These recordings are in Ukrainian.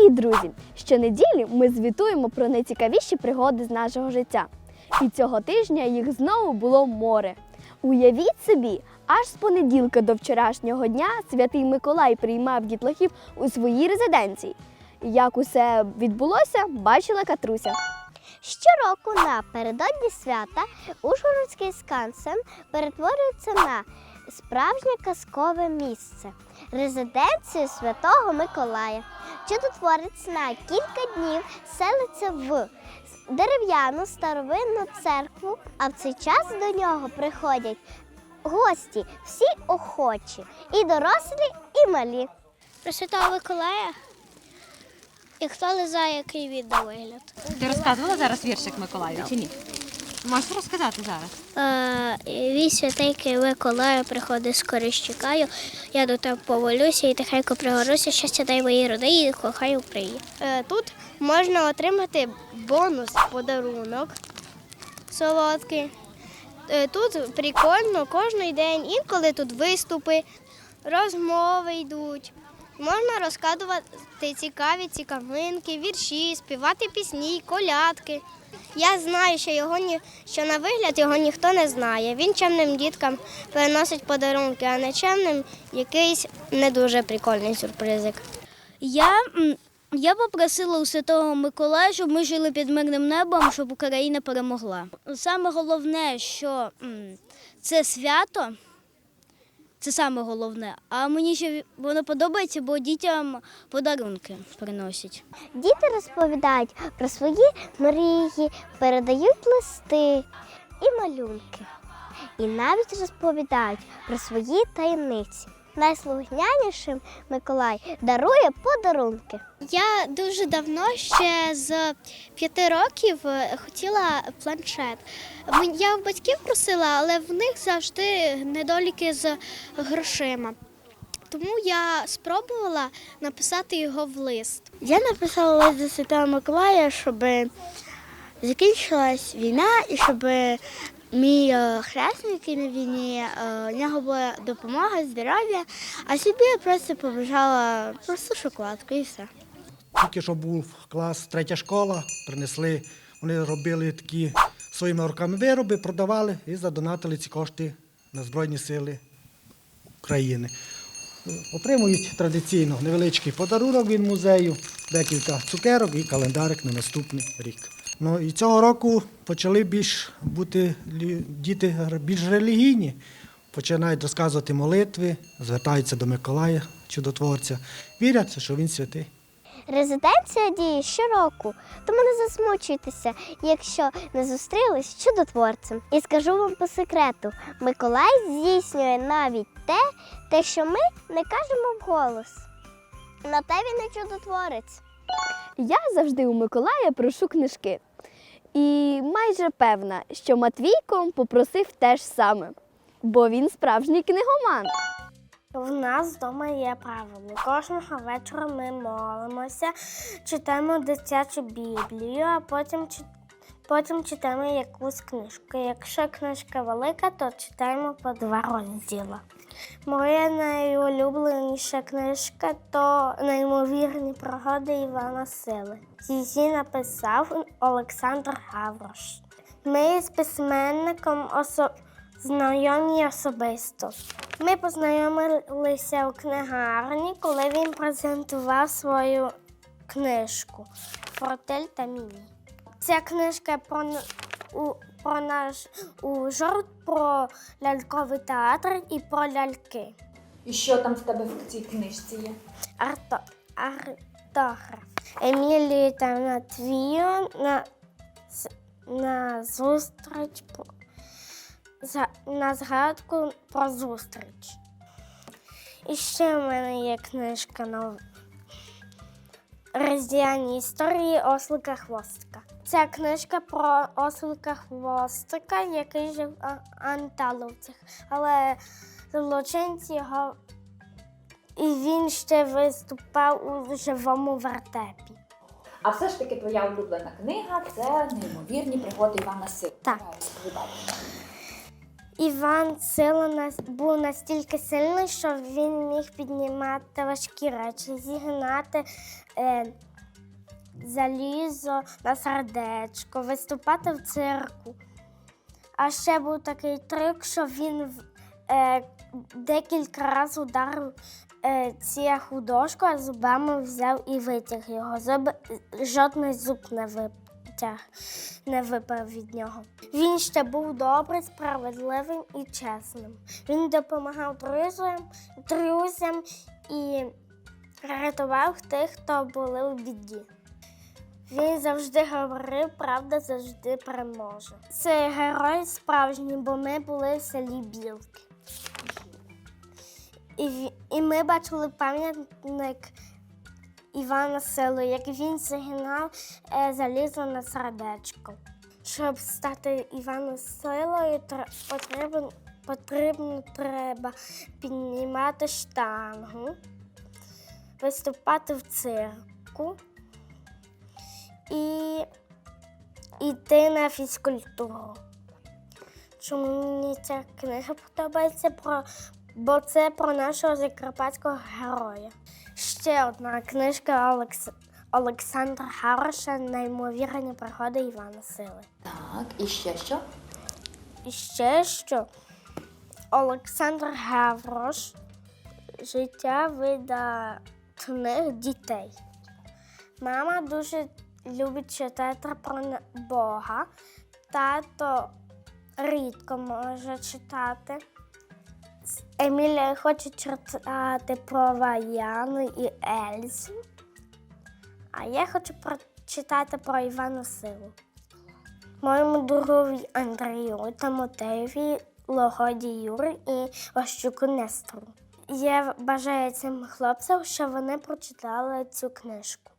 Привіт, друзі! Щонеділі ми звітуємо про найцікавіші пригоди з нашого життя. І цього тижня їх знову було море. Уявіть собі, аж з понеділка до вчорашнього дня святий Миколай приймав дітлахів у своїй резиденції. Як усе відбулося, бачила Катруся. Щороку напередодні свята Ужгородський скансен перетворюється на справжнє казкове місце резиденцію Святого Миколая. Чудотворець на кілька днів селиться в дерев'яну старовинну церкву, а в цей час до нього приходять гості, всі охочі, і дорослі, і малі. Про Святого Миколая. І хто лизає, який на вигляд. Ти розказувала зараз віршик Миколаю чи ні? Можеш розказати зараз? Е, Вій святейки Миколаю приходить скоріш чекаю. Я до тебе поволюся і тихенько пригорюся, щастя дай моїй родині і кохаю приї. Е, Тут можна отримати бонус подарунок солодкий. Е, Тут прикольно кожен день, інколи тут виступи, розмови йдуть. Можна розказувати цікаві цікавинки, вірші, співати пісні, колядки. Я знаю, що його що на вигляд його ніхто не знає. Він чемним діткам переносить подарунки, а не чемним якийсь не дуже прикольний сюрпризик. Я, я попросила у Святого Миколая, щоб ми жили під мирним небом, щоб Україна перемогла. Саме головне, що це свято. Це саме головне. А мені ще воно подобається, бо дітям подарунки приносять. Діти розповідають про свої мрії, передають листи і малюнки. І навіть розповідають про свої таємниці. Найслухнянішим Миколай дарує подарунки. Я дуже давно, ще з п'яти років, е, хотіла планшет. Я в батьків просила, але в них завжди недоліки з грошима. Тому я спробувала написати його в лист. Я написала лист до Святого Миколая, щоб закінчилась війна і щоб мій е, хресник, на війні, е, у нього була допомога, здоров'я, а собі я просто побажала просту шоколадку і все. Тільки що був клас, третя школа, принесли, вони робили такі своїми руками вироби, продавали і задонатили ці кошти на Збройні Сили України. Отримують традиційно невеличкий подарунок від музею, декілька цукерок і календарик на наступний рік. Ну і цього року почали більш бути діти більш релігійні, починають розказувати молитви, звертаються до Миколая, чудотворця, вірять, що він святий. Резиденція діє щороку, тому не засмучуйтеся, якщо не зустрілись з чудотворцем. І скажу вам по секрету: Миколай здійснює навіть те, те, що ми не кажемо вголос. На те він і чудотворець. Я завжди у Миколая прошу книжки. І майже певна, що Матвійко попросив те ж саме, бо він справжній книгоман. В нас вдома є правило. Кожного вечора ми молимося, читаємо дитячу Біблію, а потім, потім читаємо якусь книжку. Якщо книжка велика, то читаємо по два розділи. Моя найулюбленіша книжка то неймовірні пригоди Івана Сили. Її написав Олександр Гаврош. Ми з письменником осо... знайомі особисто. Ми познайомилися у книгарні, коли він презентував свою книжку Фротель та Міні. Ця книжка про, у, про наш Ужгород, про ляльковий театр і про ляльки. І що там в тебе в цій книжці є? Арто, артограф. Емілію та Матвію на, на зустріч на згадку про зустріч. І ще в мене є книжка на роздіяні історії ослика хвостика. Ця книжка про ослика хвостика, який жив в Анталовцях. Але злочинці його і він ще виступав у живому вертепі. А все ж таки твоя улюблена книга це неймовірні пригоди Івана Сила. Так. Іван Сила був настільки сильний, що він міг піднімати важкі речі, зігнати е, залізо на сердечко, виступати в цирку. А ще був такий трик, що він е, декілька разів ударив е, цією дошку, а зубами взяв і витяг його. Зуб, жодний зуб не витяг, не випав від нього. Він ще був добрий, справедливим і чесним. Він допомагав друзям, друзям і рятував тих, хто були у біді. Він завжди говорив, правда завжди переможе. Це герой справжній, бо ми були в селі Білки. І, і ми бачили пам'ятник Івана Силу, як він загинав е, залізо на сердечко. Щоб стати Іваном Силою, потрібно, потрібно треба піднімати штангу, виступати в цирку і йти на фізкультуру. Чому мені ця книга подобається? Про, бо це про нашого закарпатського героя. Ще одна книжка Олекс... Олександра Хароша Неймовірні пригоди Івана Сили. Так, і ще що? І ще що Олександр Гаврош життя видатних дітей. Мама дуже любить читати про Бога, тато рідко може читати. Емілія хоче читати про Ваяну і Ельзу. А я хочу прочитати про Івана Силу. Моєму другові Андрію та Мотеєві Логоді Юрі і Ващуку Нестору. Я бажаю цим хлопцям, щоб вони прочитали цю книжку.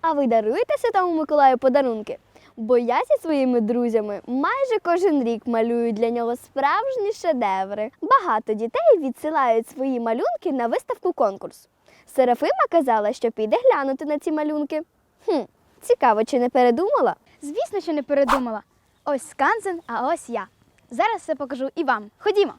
А ви даруєте Святому Миколаю подарунки? Бо я зі своїми друзями майже кожен рік малюю для нього справжні шедеври. Багато дітей відсилають свої малюнки на виставку конкурс. Серафима казала, що піде глянути на ці малюнки. Хм, цікаво, чи не передумала? Звісно, що не передумала. Ось Сканзен, а ось я. Зараз все покажу і вам. Ходімо.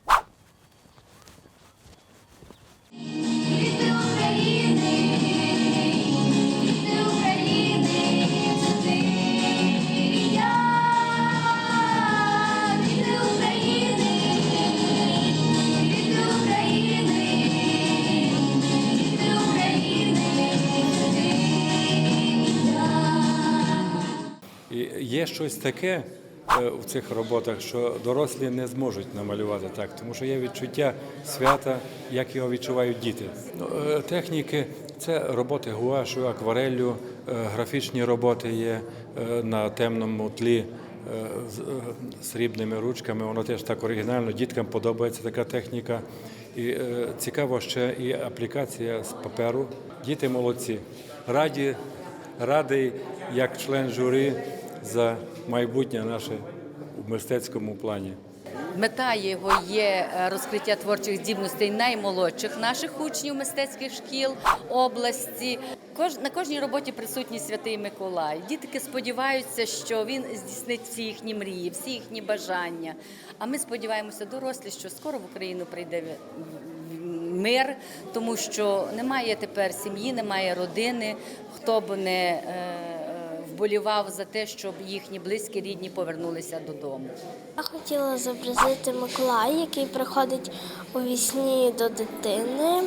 Щось таке е, в цих роботах, що дорослі не зможуть намалювати так, тому що є відчуття свята, як його відчувають діти. Ну, е, Техніки це роботи гуашу, аквареллю, е, графічні роботи є на темному тлі. з срібними ручками, воно теж так оригінально. Діткам подобається така техніка. І е, цікаво ще і аплікація з паперу. Діти молодці. Раді, радий як член журі за майбутнє наше у мистецькому плані. Мета його є е, розкриття творчих здібностей наймолодших наших учнів мистецьких шкіл області. На кожній роботі присутній святий Миколай. Дітки сподіваються, що він здійснить всі їхні мрії, всі їхні бажання. А ми сподіваємося, дорослі, що скоро в Україну прийде мир, тому що немає тепер сім'ї, немає родини, хто б не е, вболівав за те, щоб їхні близькі рідні повернулися додому. Я хотіла зобразити Миколая, який приходить у вісні до дитини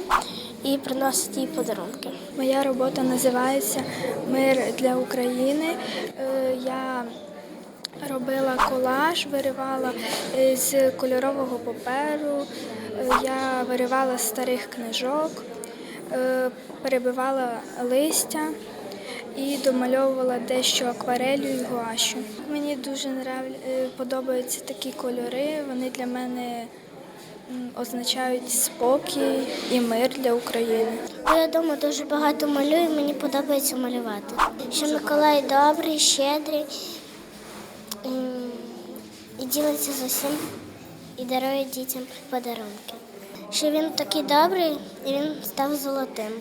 і приносить їй подарунки. Моя робота називається Мир для України. Е, Я робила колаж, виривала е, з кольорового паперу, е, я виривала з старих книжок, перебивала листя і домальовувала дещо акварелью і гуашу. Мені дуже е, подобаються такі кольори. Вони для мене означають спокій і мир для України. Я вдома дуже багато малюю, мені подобається малювати. Що Миколай добрий, щедрий і ділиться з усім і дарує дітям подарунки. Що він такий добрий і він став золотим.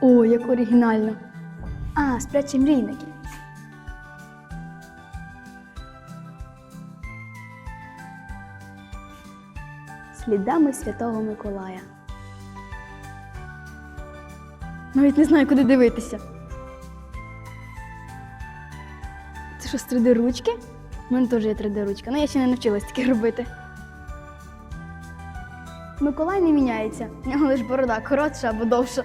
О, як оригінально. А, сплячі мрійники. Слідами Святого Миколая. Навіть не знаю, куди дивитися. Це що, з 3D ручки? У мене теж є 3D ручка, але я ще не навчилась таке робити. Миколай не міняється, у нього лише борода коротша або довша.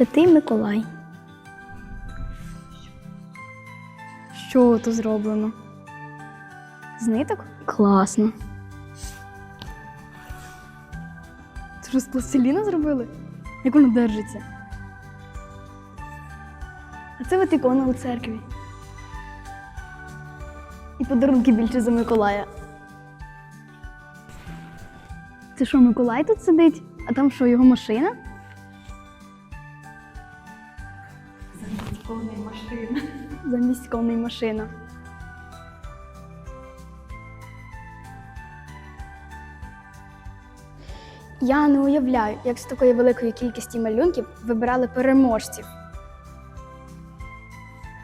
Святий Миколай. Що тут зроблено? З ниток? Класно. Це що з пластиліну зробили? Як воно держиться? А це от ікона у церкві. І подарунки більше за Миколая. Це що, Миколай тут сидить? А там що, його машина? Машина. Замість коней машина. Я не уявляю, як з такої великої кількості малюнків вибирали переможців.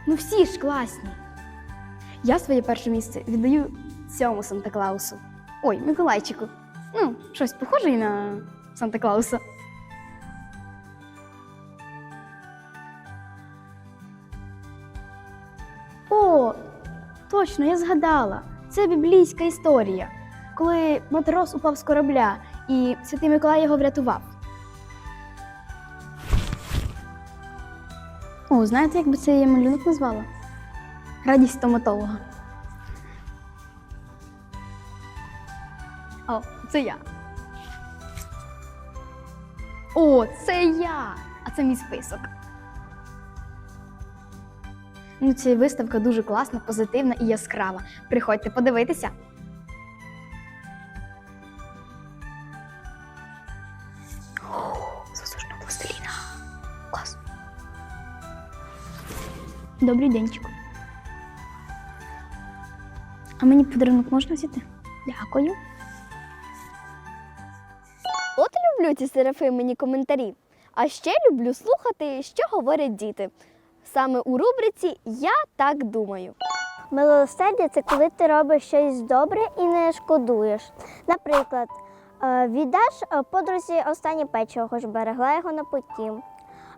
Ну всі ж класні. Я своє перше місце віддаю цьому Санта Клаусу. Ой, Миколайчику. Ну, щось похоже на Санта Клауса. Точно, я згадала. Це біблійська історія, коли матрос упав з корабля, і Святий Миколай його врятував. О, знаєте, як би це цей малюнок назвала? Радість стоматолога. О, це я. О, це я! А це мій список. Ну, ця виставка дуже класна, позитивна і яскрава. Приходьте подивитися. З воздушного пластиліна. Клас. Добрий денчику. А мені подарунок можна взяти? Дякую. От люблю ці серафимені коментарі. А ще люблю слухати, що говорять діти. Саме у рубриці Я так думаю. Милосердя це коли ти робиш щось добре і не шкодуєш. Наприклад, е, віддаш е, подрузі останнє печиво, хоч берегла його на путі.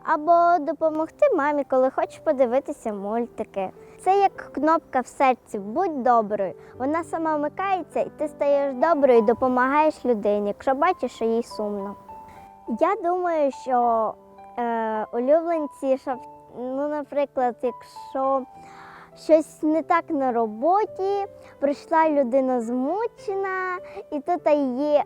Або допомогти мамі, коли хочеш подивитися мультики. Це як кнопка в серці Будь доброю. Вона сама вмикається, і ти стаєш доброю і допомагаєш людині, якщо бачиш, що їй сумно. Я думаю, що е, улюбленці, щоб, ну, наприклад, якщо щось не так на роботі, прийшла людина змучена, і тут є,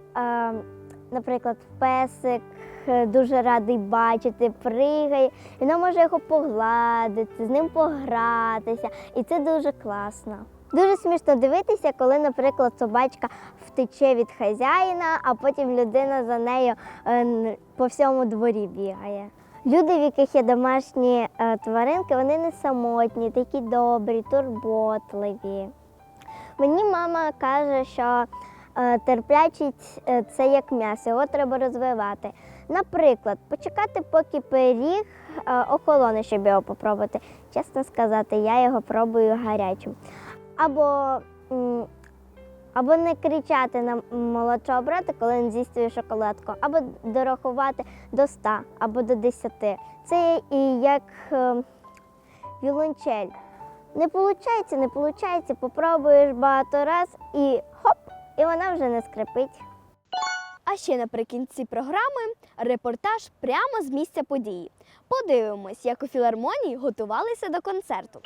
наприклад, песик. е, Дуже радий бачити, пригає, вона може його погладити, з ним погратися, і це дуже класно. Дуже смішно дивитися, коли, наприклад, собачка втече від хазяїна, а потім людина за нею е, по всьому дворі бігає. Люди, в яких є домашні е, тваринки, вони не самотні, такі добрі, турботливі. Мені мама каже, що е, терплячість е, це як м'ясо, його треба розвивати. Наприклад, почекати, поки пиріг охолоне, щоб його попробувати. Чесно сказати, я його пробую гарячим. Або, або не кричати на молодшого брата, коли він з'їсть шоколадку, або дорахувати до 100, або до 10. Це і як е, віолончель. Не виходить, не виходить, попробуєш багато раз і хоп, і вона вже не скрипить. А ще наприкінці програми репортаж прямо з місця події. Подивимось, як у філармонії готувалися до концерту.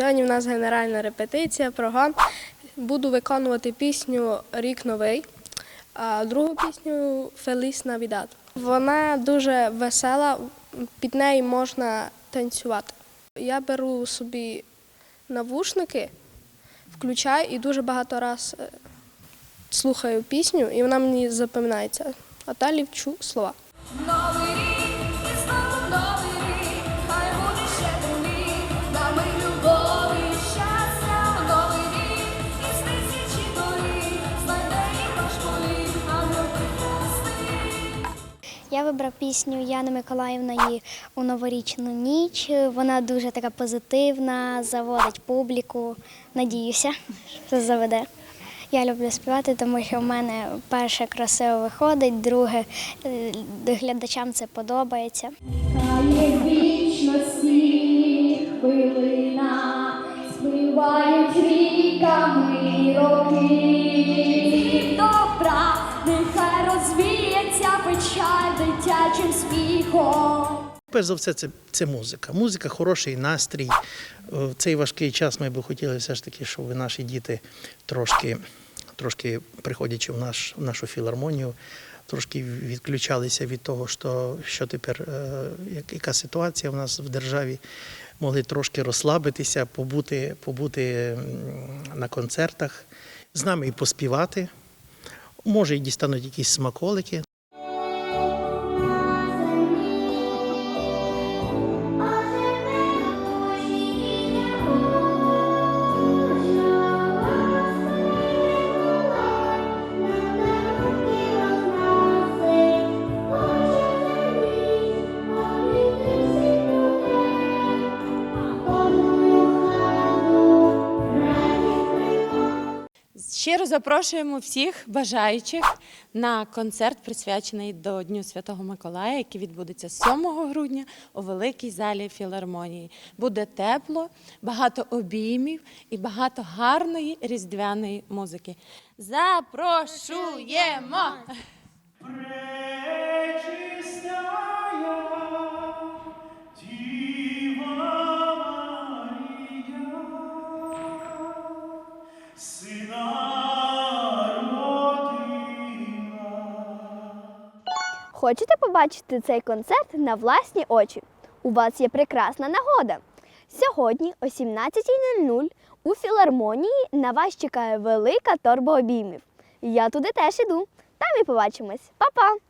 Сьогодні в нас генеральна репетиція, програм. Буду виконувати пісню Рік новий, а другу пісню Феліс Навідад. Вона дуже весела, під нею можна танцювати. Я беру собі навушники, включаю і дуже багато раз е, слухаю пісню, і вона мені запам'ятається. А далі вчу слова. Новий рік, Я вибрав пісню Яни Миколаївної у новорічну ніч. Вона дуже така позитивна, заводить публіку. Надіюся, що заведе. Я люблю співати, тому що в мене перше красиво виходить, друге е, глядачам це подобається. Вічності хвилина, спливають ріками роки. Добра, нехай розвіється печаль дитячим сміхом. Перш за все, це, це музика. Музика, хороший настрій. Е, В цей важкий час ми б хотіли все ж таки, щоб наші діти трошки, трошки приходячи в, наш, в нашу філармонію, трошки відключалися від того, що, що тепер, е, яка ситуація в нас в державі, могли трошки розслабитися, побути, побути на концертах, з нами і поспівати. Може, і дістануть якісь смаколики. Щиро запрошуємо всіх бажаючих на концерт, присвячений до Дню Святого Миколая, який відбудеться 7 грудня у великій залі філармонії. Буде тепло, багато обіймів і багато гарної різдвяної музики. Запрошуємо! Хочете побачити цей концерт на власні очі? У вас є прекрасна нагода. Сьогодні о 17.00 у філармонії на вас чекає велика торба обіймів. Я туди теж іду. Там і побачимось. Па-па!